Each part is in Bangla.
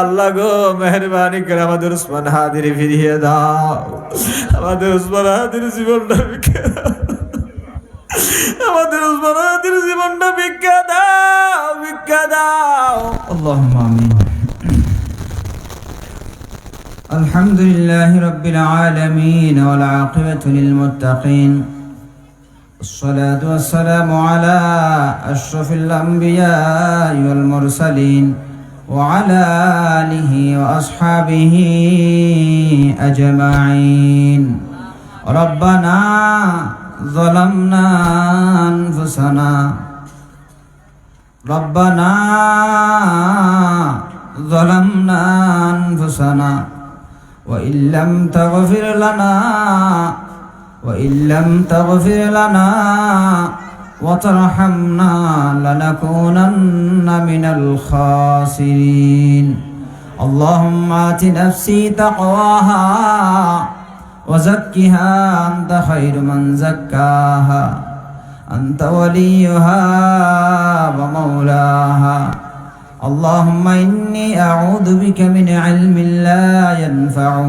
আল্লাহ গো মেহরবানি করে আমাদের উসমান হাদির ফিরিয়ে দাও আমাদের উসমান হাদির জীবনটা ভিক্ষা দাও আমাদের উসমান হাদির জীবনটা ভিক্ষা দাও ভিক্ষা দাও اللهم آمين الحمد لله رب العالمين والعاقبة للمتقين الصلاة والسلام على أشرف الأنبياء والمرسلين وعلى آله وأصحابه أجمعين. ربنا ظلمنا أنفسنا. ربنا ظلمنا أنفسنا. وإن لم تغفر لنا وإن لم تغفر لنا وترحمنا لنكونن من الخاسرين. اللهم آت نفسي تقواها وزكها أنت خير من زكاها. أنت وليها ومولاها. اللهم إني أعوذ بك من علم لا ينفع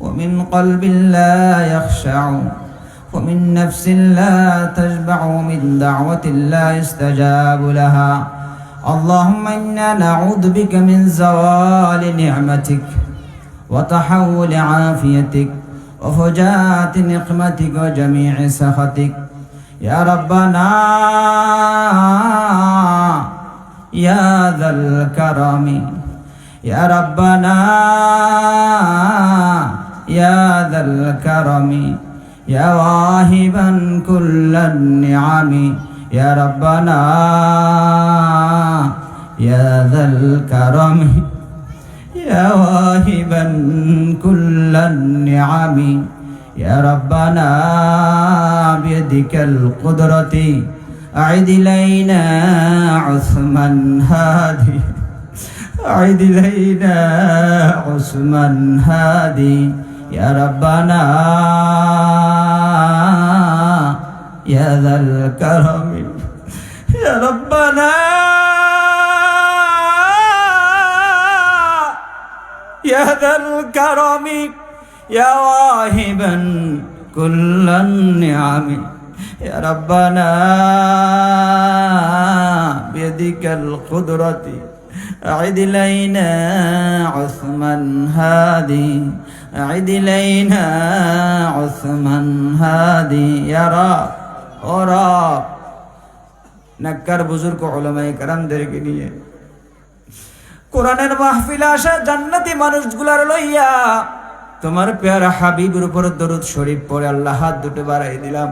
ومن قلب لا يخشع ومن نفس لا تشبع ومن دعوة لا يستجاب لها. اللهم إنا نعوذ بك من زوال نعمتك وتحول عافيتك وفجاءة نقمتك وجميع سخطك. يا ربنا يا ذا الكرم. يا ربنا يا ذا الكرم. يا واهبا كل النعم. يا ربنا يا ذا الكرم. يا واهبا كل النعم. يا ربنا بيدك القدرة. أعد إلينا عثمان هادي. أعد إلينا عثمان هادي. يا ربنا يا ذا الكرم. يا ربنا. يا ذا الكرم. يا واهبا كل النعم. يا ربنا. بيدك القدرة. أعد إلينا عثمان هادي. أعد إلينا عثمان هادي. يا رب. ও রব নাক্কার বুজুর্গ ওলামাই কারামদেরকে নিয়ে। কোরআনের মাহফিলে আসা জান্নাতি মানুষগুলার লইয়া তোমার পেয়ারা হাবিবের উপর দরুদ শরীফ পড়ে আল্লাহ হাত দুটো বাড়াই দিলাম।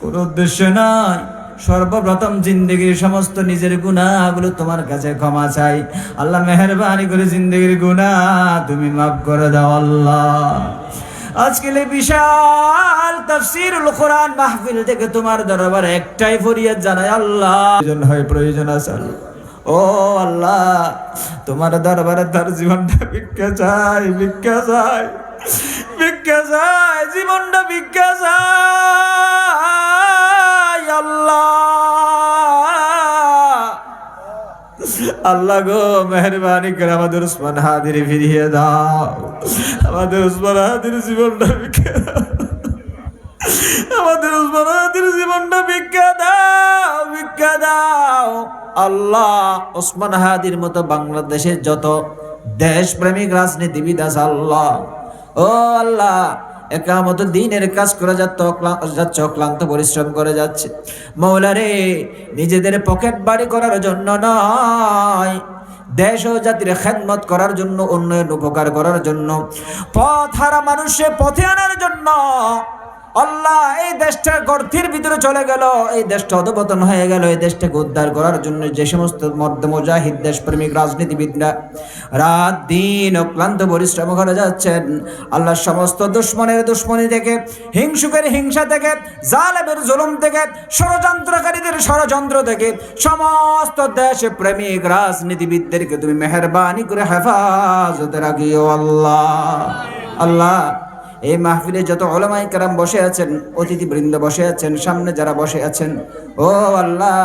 কোন উদ্দেশ্য নাই। সর্বপ্রথম জিন্দগির সমস্ত নিজের গুণাগুলো তোমার কাছে ক্ষমা চাই। আল্লাহ মেহরবানি করে জিন্দগির গুণা তুমি মাফ করে দাও আল্লাহ। আজকে বিশাল তাফসীরুল কোরআন মাহফিল থেকে তোমার দরবারে একটাই ফরিয়াদ জানাই, আল্লাহ। প্রয়োজন হয়, প্রয়োজন আছে। ও আল্লাহ, তোমার দরবারে তার জীবনটা ভিক্ষা চাই ভিক্ষা চাই ভিক্ষা চাই, জীবনটা ভিক্ষা চাই, আল্লাহ। আল্লাহ গো, মেহরবানি করে আমাদের উসমান হাদির ফিরিয়ে দাও। আমাদের উসমান হাদির জীবনটা ভিক্ষা আমাদের উসমান হাদির জীবনটা ভিক্ষা দাও, ভিক্ষা আল্লাহ ওসমান হাদির মতো বাংলাদেশের যত দেশপ্রেমিক, রাজনীতিবিদ আছে, আল্লাহ। ও আল্লাহ, একামত দিনের কাজ করে যাচ্ছে অক্লান্ত পরিশ্রম করে যাচ্ছে। মৌলারে নিজেদের পকেট বাড়ি করার জন্য নয়, দেশ ও জাতির খেদমত করার জন্য, উন্নয়ন উপকার করার জন্য, পথ হারা মানুষে পথে আনার জন্য আল্লাহ, এই দেশটা গর্থের ভিতরে চলে গেল। এই দেশটা অধপতন হয়ে গেল। এই দেশটাকে উদ্ধার করার জন্য যে সমস্ত মধ্য মুজাহিদ, দেশপ্রেমিক, রাজনীতিবিদরা রাত দিন অক্লান্ত পরিশ্রম করে যাচ্ছেন। আল্লাহ সমস্ত দুশ্মনের দুশ্মনী থেকে, হিংসুকের হিংসা থেকে, জালেমের জুলুম থেকে, ষড়যন্ত্রকারীদের ষড়যন্ত্র থেকে, সমস্ত দেশ প্রেমিক রাজনীতিবিদদেরকে তুমি মেহরবানি করে হেফাজতে রাখিও আল্লাহ। আল্লাহ এই মাহফিলে যত ওলামাই কারাম বসে আছেন, অতিথিবৃন্দ বসে আছেন, সামনে যারা বসে আছেন, ও আল্লাহ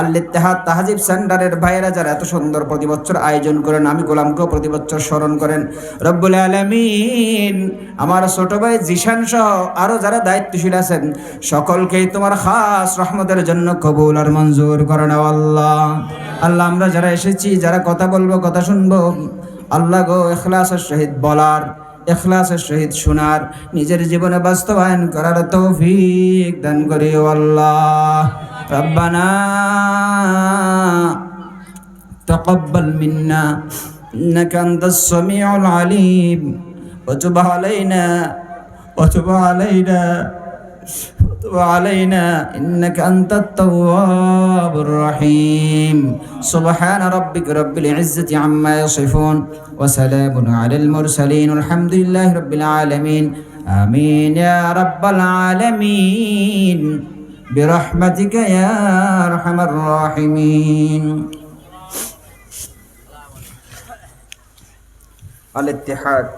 আল্লিত্তেহাদ তাহাজিব সেন্টারের ভাইয়েরা যারা এত সুন্দর প্রতি বছর আয়োজন করেন, আমি গোলামকেও প্রতি বছর স্মরণ করেন। রব্বুল আলমিন, আমার ছোট ভাই জিশান সহ আরও যারা দায়িত্বশীল আছেন, সকলকেই তোমার খাস রহমতের জন্য কবুল আর মঞ্জুর করে নাও আল্লাহ। আল্লাহ, আমরা যারা এসেছি, যারা কথা বলব, কথা শুনব, আল্লাহ গো এখলাসের সহিত বলার এখলাসের সহিত শোনার নিজের জীবনে বাস্তবায়ন করার তৌফিক দান করি ও আল্লাহ রব্বানা تقبل منا إنك أنت السميع العليم وتب علينا وتب علينا وتب علينا إنك أنت التواب الرحيم. سبحان ربك رب العزة عما يصفون وسلام على المرسلين الحمد لله رب العالمين. آمين يا رب العالمين. برحمتك يا أرحم الراحمين. الاتحاد.